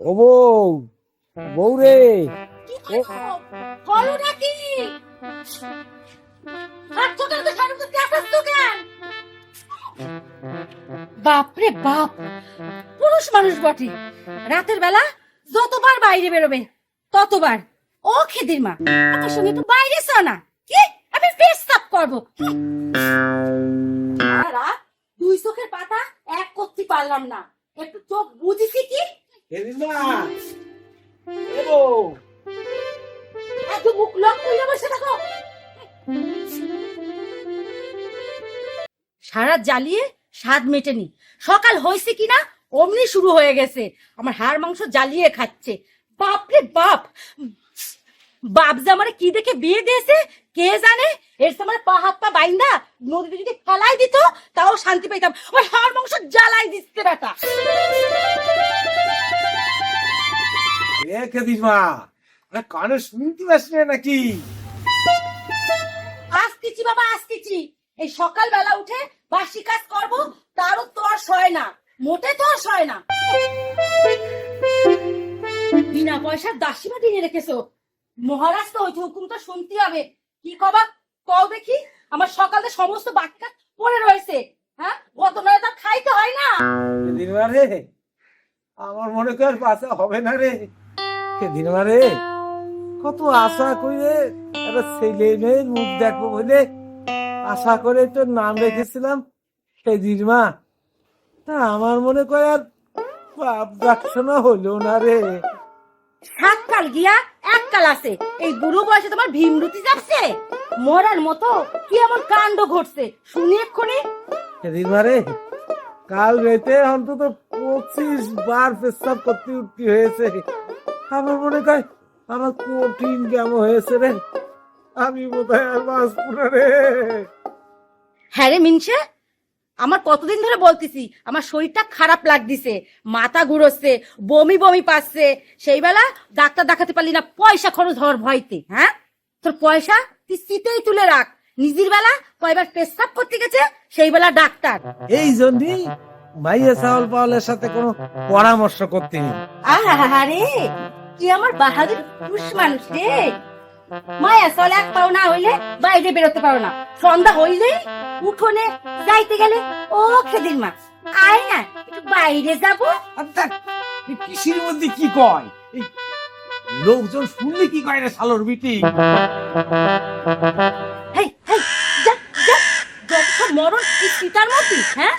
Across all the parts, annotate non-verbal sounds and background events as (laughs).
ও বউ বউ রে। হলো নাকি? বাপরে বাপ পুরুষ মানুষ বটে। রাতের বেলা যতবার বাইরে বেরোবে, ততবার। ও খেদির মা, আমার সঙ্গে তো বাইরে চ না। কি? আমি পেস্তাব করব। হুঁ। সারা দুই চোখের পাতা এক করতে পারলাম না। একটু চোখ বুঝেছি কি? এদিনা এ বউ এত মুখ লক করে বসে থাকো। সারা জ্বালিয়ে স্বাদ মেটেনি। সকাল হয়েছে কিনা অমনি শুরু হয়ে গেছে। আমার হাড় মাংস জ্বালিয়ে খাচ্ছে। বাপরে বাপ। বাপ যে আমার কি দেখে বিয়ে দিয়েছে কে জানে? এর সময় পা হাত পা বাইন্দা নদীতে যদি ফেলাই দিত তাও শান্তি পেতাম ওই হাড় মাংস জ্বালাই দিচ্ছে বেটা। এ কেদিমা আরে কানে শুনতে পাস না নাকি? আসতেছি বাবা আসতেছি। এই সকালবেলা উঠে বাসি কাজ করব তারও তো আর সয় না। মোটে তো আর সয় না। বিনা পয়সার রেখেছো। মহারাজ তো ওইটা হুকুম তো শুনতে হবে। কি কবা? কও দেখি। আমার সকালে সমস্ত বাক্যা পড়ে রয়েছে। হ্যাঁ? গত নয় তো খাইতে হয় না। আমার মনে কর বাঁচা হবে না রে। কেদিমা রে। কত আশা করে একটা ছেলে মেয়ের মুখ দেখব বলে আশা করে তোর নাম রেখেছিলাম কেদিমা তা আমার মনে করে আর বাপ ডাকশোনা হলো না রে। সাত কাল গিয়া এক কাল আছে এই বুড়ো বয়সে তোমার ভীমরুতি যাচ্ছে? মরার মতো কি এমন কাণ্ড ঘটছে? শুনি এক্ষুনি। দিদিমা রে কাল রাতে অন্তত পঁচিশ বার পেশাব করতে উঠতে হয়েছে। আমার মনে হয় আমার কঠিন কেমন হয়েছে রে? আমি বোধহয় আর বাঁচবো না রে। হ্যাঁ রে মিনসে আমার কতদিন ধরে বলতেছি আমার শরীরটা খারাপ লাগতেছে মাথা ঘুরোচ্ছে বমি বমি পাচ্ছে সেই বেলা ডাক্তার দেখাতে পারলি না পয়সা খরচ হওয়ার ভয়তে হ্যাঁ? তোর পয়সা তুই সিটেই তুলে রাখ। নিজের বেলা কয়বার পেশাব করতে গেছে সেই বেলা ডাক্তার। এই জন্যই পাওয়ালের সাথে কোনো পরামর্শ করতে আরে কি আমার বাহাদুর পুরুষ মানুষ রে। মায়া এক পাও না হইলে বাইরে বেরোতে পারো না। সন্ধ্যা হইলেই উঠোনে যাইতে গেলে ও খেদির মা আয় না একটু বাইরে যাব। কৃষির মধ্যে কি কয়? লোকজন শুনলে কি কয় রে সালোর বিটি? হেই হেই যা যা। যত সব মরণ এই সীতার মধ্যে হ্যাঁ?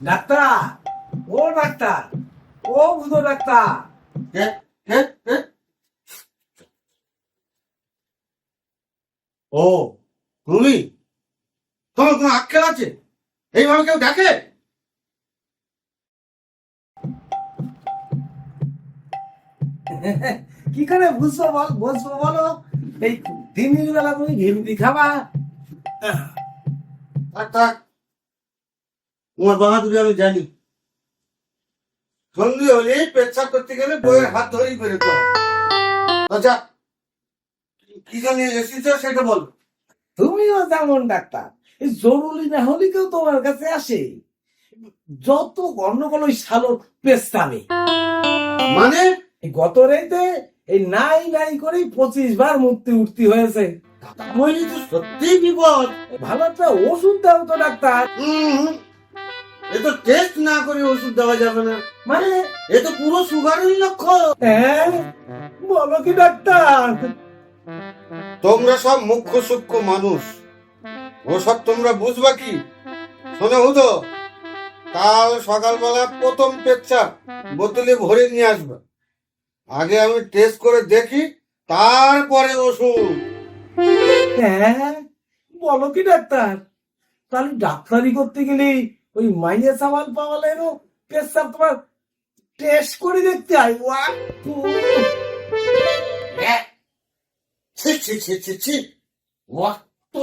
ডাক্তার ও ডাক্তার ও বুধো ডাক্তার। ও তুমি তোমার কোনো আক্কেল আছে? এইভাবে কেউ দেখে? কি করে বুঝব বল বুঝব বলো? এই দিনের বেলা তুমি ঘিমতি খাবা। থাক থাক। তোমার বাহাদুরি আমি জানি। সন্ধে হলে পেচ্ছাপ করতে গেলে বইয়ের হাত ধরেই বেরোতে হবে। আচ্ছা কি জানি এসেছ সেটা বল। তুমিও যেমন ডাক্তার জরুরি না হলে কেউ তোমার কাছে আসে। যত গন্ডগোল ওই সালোর পেস্তাবে মানে? গত রাইতে এই নাই নাই করেই পঁচিশ বার মুক্তি উঠতি হয়েছে। সত্যি বিপদ। ভালো একটা ওষুধ দাও তো ডাক্তার। এ তো টেস্ট না করে ওষুধ দেওয়া যাবে না। মানে? এ তো পুরো সুগারের লক্ষণ। হ্যাঁ? বলো কি ডাক্তার? তোমরা সব মুখ্য সূক্ষ্ম মানুষ। ওসব তোমরা বুঝবা কি? শোনো হুতো কাল সকালবেলা প্রথম পেচ্ছাপ বোতলে ভরে নিয়ে আসবে। আগে আমি টেস্ট করে দেখি তারপরে ওষুধ। হ্যাঁ? বলো কি ডাক্তার? তাহলে ডাক্তারি করতে গেলে ওই মাইনে সামাল পাওয়ালেরও পেশাব তোমার টেস্ট করে দেখতে হয়। ওয়া তু। ছি ছি ছি ছি ছি। অত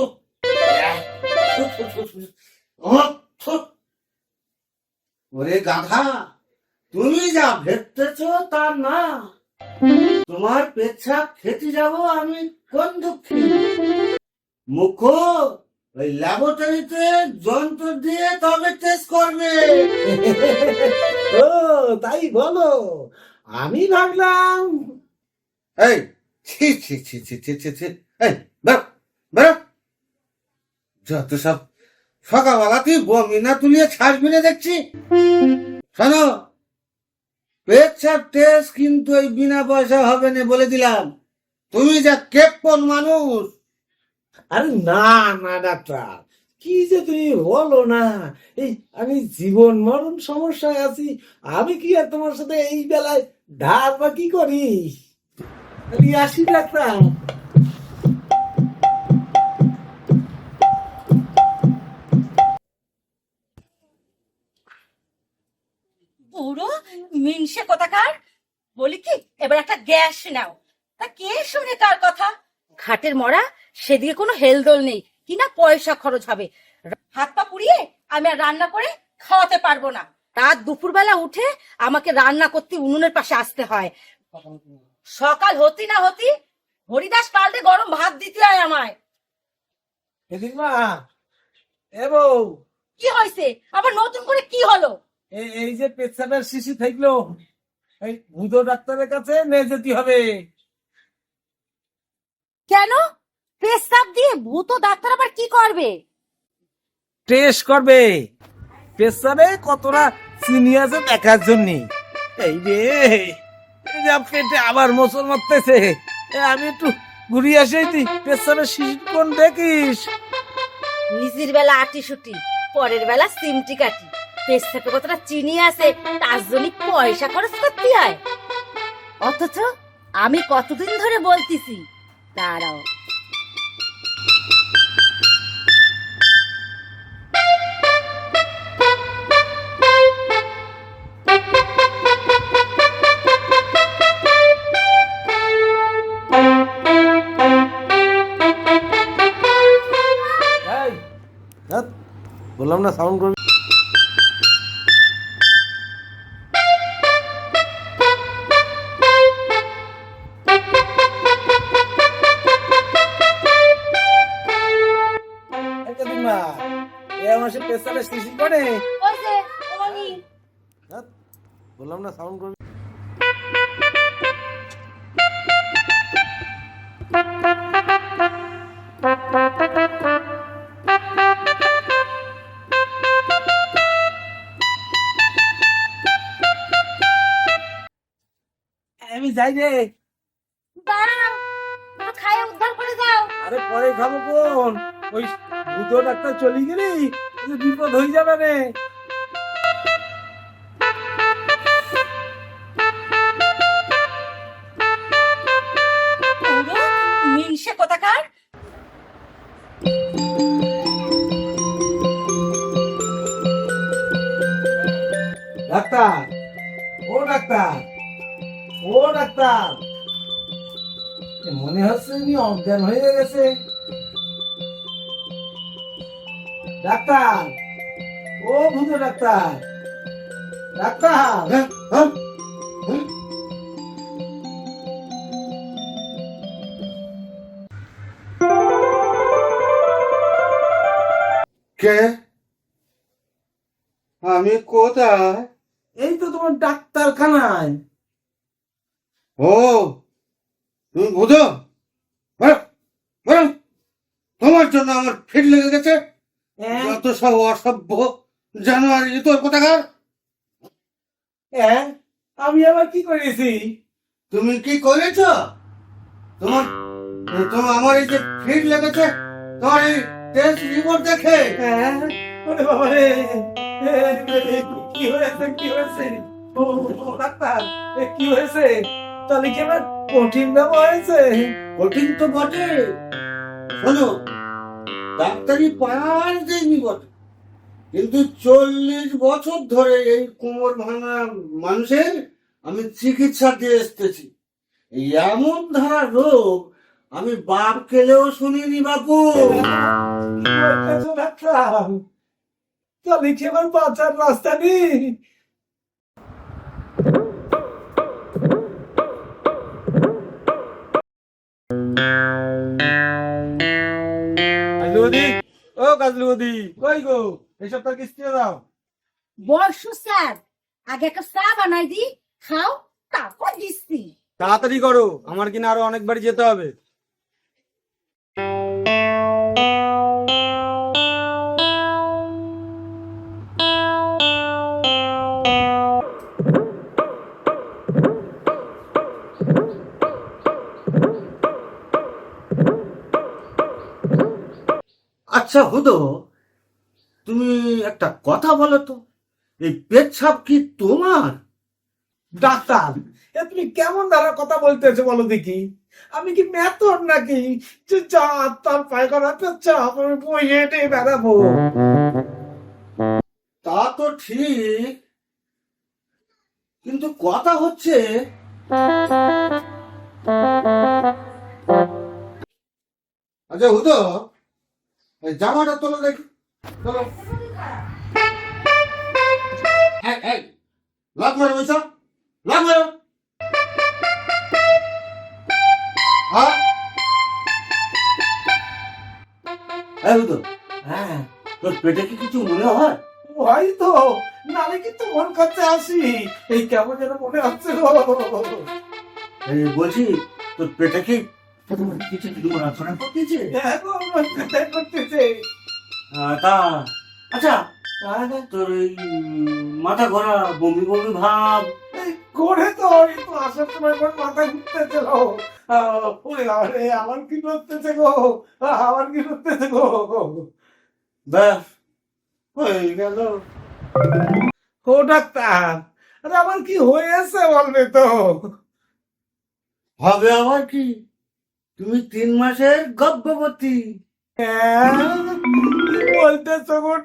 অত ওরে গাধা, তুমি যা ভেবতেছ তা না। তোমার পেচ্ছাপ খেতে যাব আমি কোন দুঃখী? মুখ ওই ল্যাবরেটরিতে যন্ত্র দিয়ে তবে টেস্ট করবে। ও তাই বলো। আমি ভাবলাম এই ছি ছি ছি ছি ছি ছি ছি। এই বেরো বেরো যত সব সকালবেলাতেই বমি না তুলিয়ে ছাড়বি না দেখছি। শোনো পেচ্ছাপ টেস্ট কিন্তু ওই বিনা পয়সা হবে না বলে দিলাম। তুমি যা কেপন মানুষ আরে না না, ডাক্তার। কি যে তুমি বলো না? এই আমি জীবন মরণ সমস্যায় আছি, আমি কি আর তোমার সাথে এই বেলায় ধার বা কি করি? আসি, ডাক্তার। বুড়ো, মিনসে কোথাকার? বলি কি, এবার একটা গ্যাস নাও। তা কে শুনে কার কথা? ঘাটের মরা সেদিকে কোনো হেলদোল নেই। কি না পয়সা খরচ হবে। হাত পা পুড়িয়ে আমি আর রান্না করে খাওয়াতে পারব না। রাত দুপুরবেলা উঠে আমাকে রান্না করতে উনুনের পাশে আসতে হয়। সকাল হতি না হতি হরিদাস পাল্টে গরম ভাত দিতে হয় আমায়। কি হয়েছে? আবার নতুন করে কি হলো? এই এই যে পেচ্ছাপের শিশি থাকল এই ভূত ডাক্তারের কাছে নিয়ে যেতে হবে। কেন? পেশাব দিয়ে ভূত ডাক্তার আবার কি করবে? টেস্ট করবে। পেশাবে কতটা চিনি আছে দেখার জন্য। এই রে এই যা পেটে আবার মোচর মারতেছে। এ, আমি একটু ঘুরিয়ে আসি তুই পেশাবের শিশি কোন দেখিস? নিজের বেলা আটি সুটি পরের বেলা সিমটি কাটি। পেশাতে কতটা চিনি আছে তার জন্য পয়সা খরচ করতে হয়। অথচ আমি কতদিন ধরে বলতেছি দাঁড়াও এই, ধ্যাৎ, বললাম না সাউন্ড করবি আমার সে পেশাবে শিশি করে বললাম না সাউন্ড করবি? আমি যাই রে। দাঁড়াও একটু খাইয়ে উদ্ধার করে যাও আরে পরে খাব কোন? ওই ভূত ডাক্তার চলে গেলি? বিপদ হয়ে যাবে রে। কোথাকার? ডাক্তার ও ডাক্তার ও ডাক্তার। মনে হচ্ছে উনি অজ্ঞান হয়ে গেছে। ডাক্তার। ও ভূত ডাক্তার। ডাক্তার। হ্যাঁ হ্যাঁ। হ্যাঁ? কে? আমি কোথায়? এই তো তোমার ডাক্তারখানায়। ও তুমি বোঝো? বেরো তোমার জন্য আমার ফিট লেগে গেছে। হ্যাঁ যত সব অসভ্য জানুয়ারি তোর কোথাকার? হ্যাঁ? আমি আবার কি করেছি? তুমি কি করেছ? তোমার তোমার আমার এই যে ফিট লেগেছে তোমার এই টেস্ট রিপোর্ট দেখে? হ্যাঁ? ওরে বাবা রে কি হয়েছে কি হয়েছে? ও ডাক্তার কি হয়েছে? তাহলে কি আমার কঠিন নাম হয়েছে? কঠিন তো বটে শোনো ডাক্তারি পার দেয়নি বটে। কিন্তু চল্লিশ বছর ধরে এই কোমর ভাঙা মানুষের আমি চিকিৎসা দিয়ে এসতেছি এমন ধারা রোগ আমি বাপ কেলেও শুনিনি বাপু। তাহলে কি আমার বাঁচার রাস্তা নেই? কাজলুদি ও কাজলুদি কই গো? এই সপ্তাহ কিস্তি দাও। বসু স্যার আগে একটা চা বানাই দি খাও তারপর দিচ্ছি। তাড়াতাড়ি করো আমার কিনা আরও অনেকবার যেতে হবে। আচ্ছা হুদো তুমি একটা কথা বলো তো। এই পেচ্ছাপ কি তোমার? ডাক্তার এ তুমি কেমন ধারা কথা বলতেছো বলো দেখি? আমি কি মেথর নাকি? যে যা তার পায়খানা চাপ আমি বই হেঁটে বেড়াবো। তা তো ঠিক কিন্তু কথা হচ্ছে আচ্ছা হুদো জামাটা তোলো দেখি। তোলো। লাভ মারো বৈশা লাভ মারো। হ্যাঁ? হ্যাঁ। তোর পেটে কি কিছু মনে হয়? হয়তো নালে কি তোমার কাছে আসি। এই কেমন যেন মনে হচ্ছে বলছি তোর পেটে কি হ্যাঁ তা আচ্ছা তোর এই মাথা ঘোরা বমি বমি ভাব? করে তো আসার সময় মাথা ঘুরতেছে গো। আরে আমার কি করতেছে গো? আমার কি করতেছে গো? ব্যাস হয়ে গেল। ও ডাক্তার আরে আমার কি হয়েছে বলবে তো? হবে আমার কি? তুমি তিন মাসের গর্ভবতী।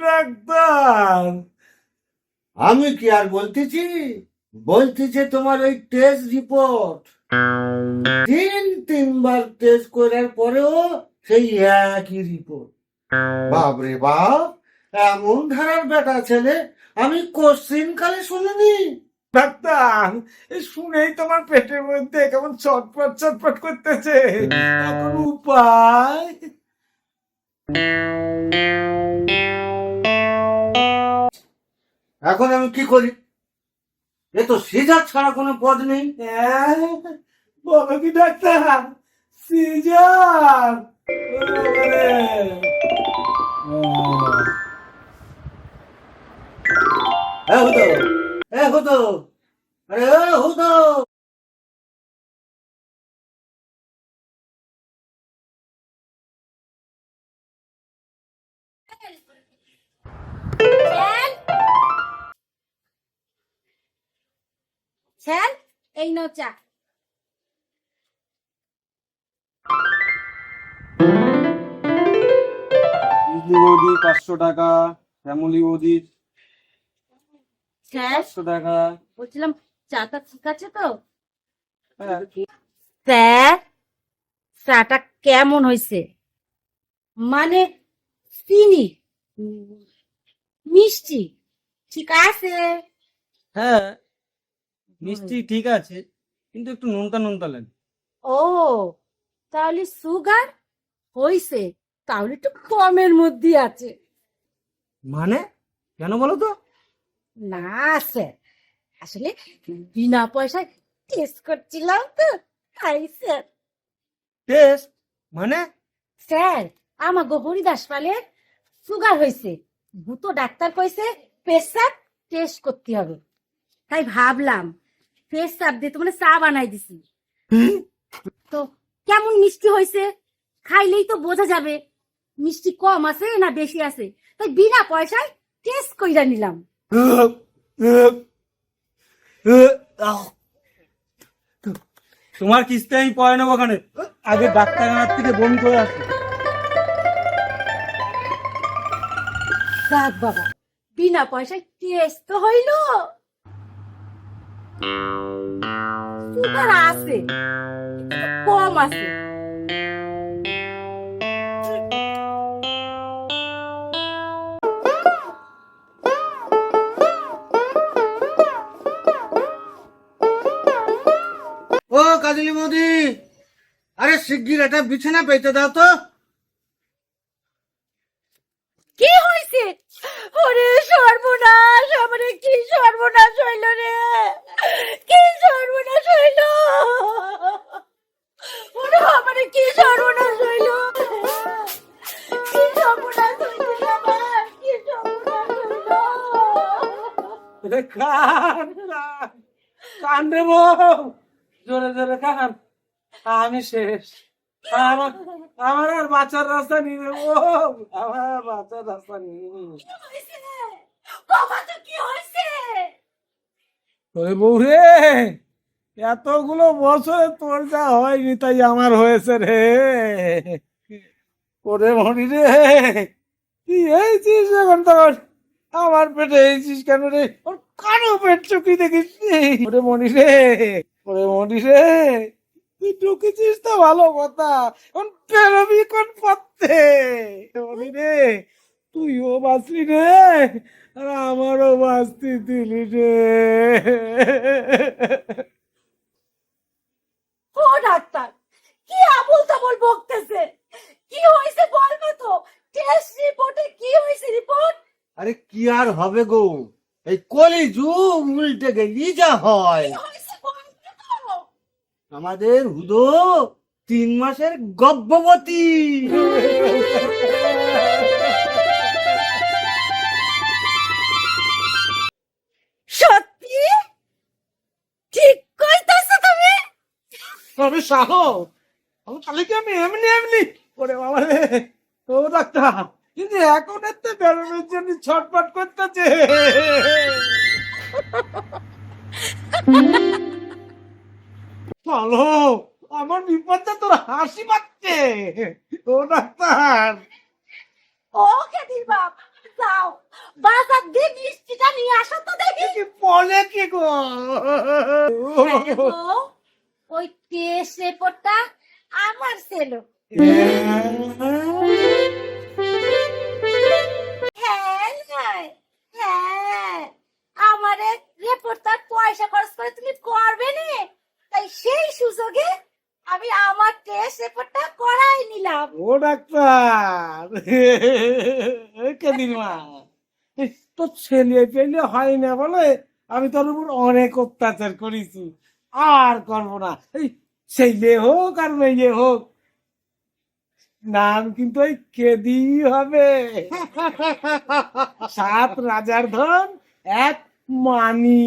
ডাক্তার আমি কি আর বলতেছি? বলতেছে তোমার ওই টেস্ট রিপোর্ট তিন, তিনবার টেস্ট করার পরেও সেই একই রিপোর্ট বাপরে বাপ, এমন ধারার বেটা ছেলে আমি কোশ্চিন কালে শুনিনি। ডাক্তার এই শুনেই তোমার পেটের মধ্যে কেমন চটপট চটপট করতেছে। এখন উপায়? এখন আমি কি করি? এ তো সিজার ছাড়া কোনো পদ নেই। হ্যাঁ? বলো কি ডাক্তার? সিজার? এ হুদো এ হুদো। এই নাও চা বিজলি বৌদি পাঁচশো টাকা। শ্যামলি বৌদি স্যার? পাঁচশো টাকা। বলছিলাম চাটা ঠিক আছে তো? হ্যাঁ। স্যার চাটা কেমন হয়েছে? মানে চিনি মিষ্টি ঠিক আছে? হ্যাঁ। মিষ্টি ঠিক আছে কিন্তু একটু নোনতা নোনতা লাগে। ও তাহলে সুগার হইছে তাহলে একটু কমের মধ্যে আছে। মানে? কেন বলো তো? না স্যার আসলে বিনা পয়সায় টেস্ট করছিলাম তো তাই স্যার টেস্ট মানে? স্যার আমার গো হরিদাস পালে সুগার হয়েছে ভূত ডাক্তার কইছে পেশাব টেস্ট করতে হবে। তাই ভাবলাম পেশাব দিয়ে তো মানে চা বানাই দিছি। তো কেমন মিষ্টি হয়েছে? খাইলেই তো বোঝা যাবে মিষ্টি কম আছে না বেশি আছে। তাই বিনা পয়সায় টেস্ট কইরা নিলাম। তোমার কিস্তি আমি পয় নেব ওখানে। আগে ডাক্তারখানার থেকে বমি করে আসি। বাবা বিনা পয়সায় টেস্ট তো হইল। ও কাজলি মোদি আরে শিগগির একটা বিছানা পেতে দাও তো কি হয়েছে ওরে সর্বনাশ আমারে কি সর্বনাশ হইল রে? কি সর্বনাশ হইল? ওরে আমারে কি সর্বনাশ হইল? কি কান, কান রে বউ। জোরে জোরে কান। আমি শেষ। আমার আমার আর বাঁচার রাস্তা নেই বউ। আমার আর বাঁচার রাস্তা নেই। বাবা তো কি হয়েছে? ওরে বউ রে এতগুলো বছরে তোর যা হয়নি তাই আমার হয়েছে রে। ওরে মনি রে তুই এইছিস এখন তখন আমার পেটে এইছিস কেন রে? ওর কারও পেট চুকি দেখিস? ওরে মনি রে ওরে মনি রে। তুই ঢুকেছিস তো ভালো কথা। এখন বেরোবি কোন পথে? মনি রে তুইও বাঁচলি রে আর আমারও বাঁচতে দিলি রে। ও ডাক্তার কি আবল তাবল বকতেছে? কি হয়েছে বলবে তো? টেস্ট রিপোর্টে কি হয়েছে রিপোর্ট আরে কি আর হবে গো? এই কলি যুগ উল্টে গেলি যা হয়। আমাদের হুদো তিন মাসের গর্ভবতী। সত্যি? ঠিক কইতাছো তুমি? আমি সাহস আমি তাহলে কি আমি এমনি এমনি? ওরে বাবা রে ও ডাক্তার কিন্তু এখন এতে বেরোনোর জন্য ছটপট করতেছে। (laughs) চলো আমার বিপদটা তোর হাসি পাচ্ছে। ও ডাক্তার। ও খেদির বাপ যাও। বাজার দিয়ে মিষ্টিটা নিয়ে আসো তো দেখি। বলে কি গো? ওই টেস্ট রিপোর্টটা আমার ছিল হ্যাঁ হ্যাঁ হ্যাঁ। আমারে রিপোর্টটার পয়সা খরচ করে তুমি করবে নে। তাই সেই সুযোগে আমি আমার টেস্ট করাই নিলাম। ও ডাক্তার! কেদিন মা তো ছেলে পেলে হয় না বলে আমি তোর উপর অনেক অত্যাচার করেছি। আর করব না। এই ছেলে হোক আর মেয়ে হোক, নাম কিন্তু ওই কেদি হবে? সাত রাজার ধন, এক মানি।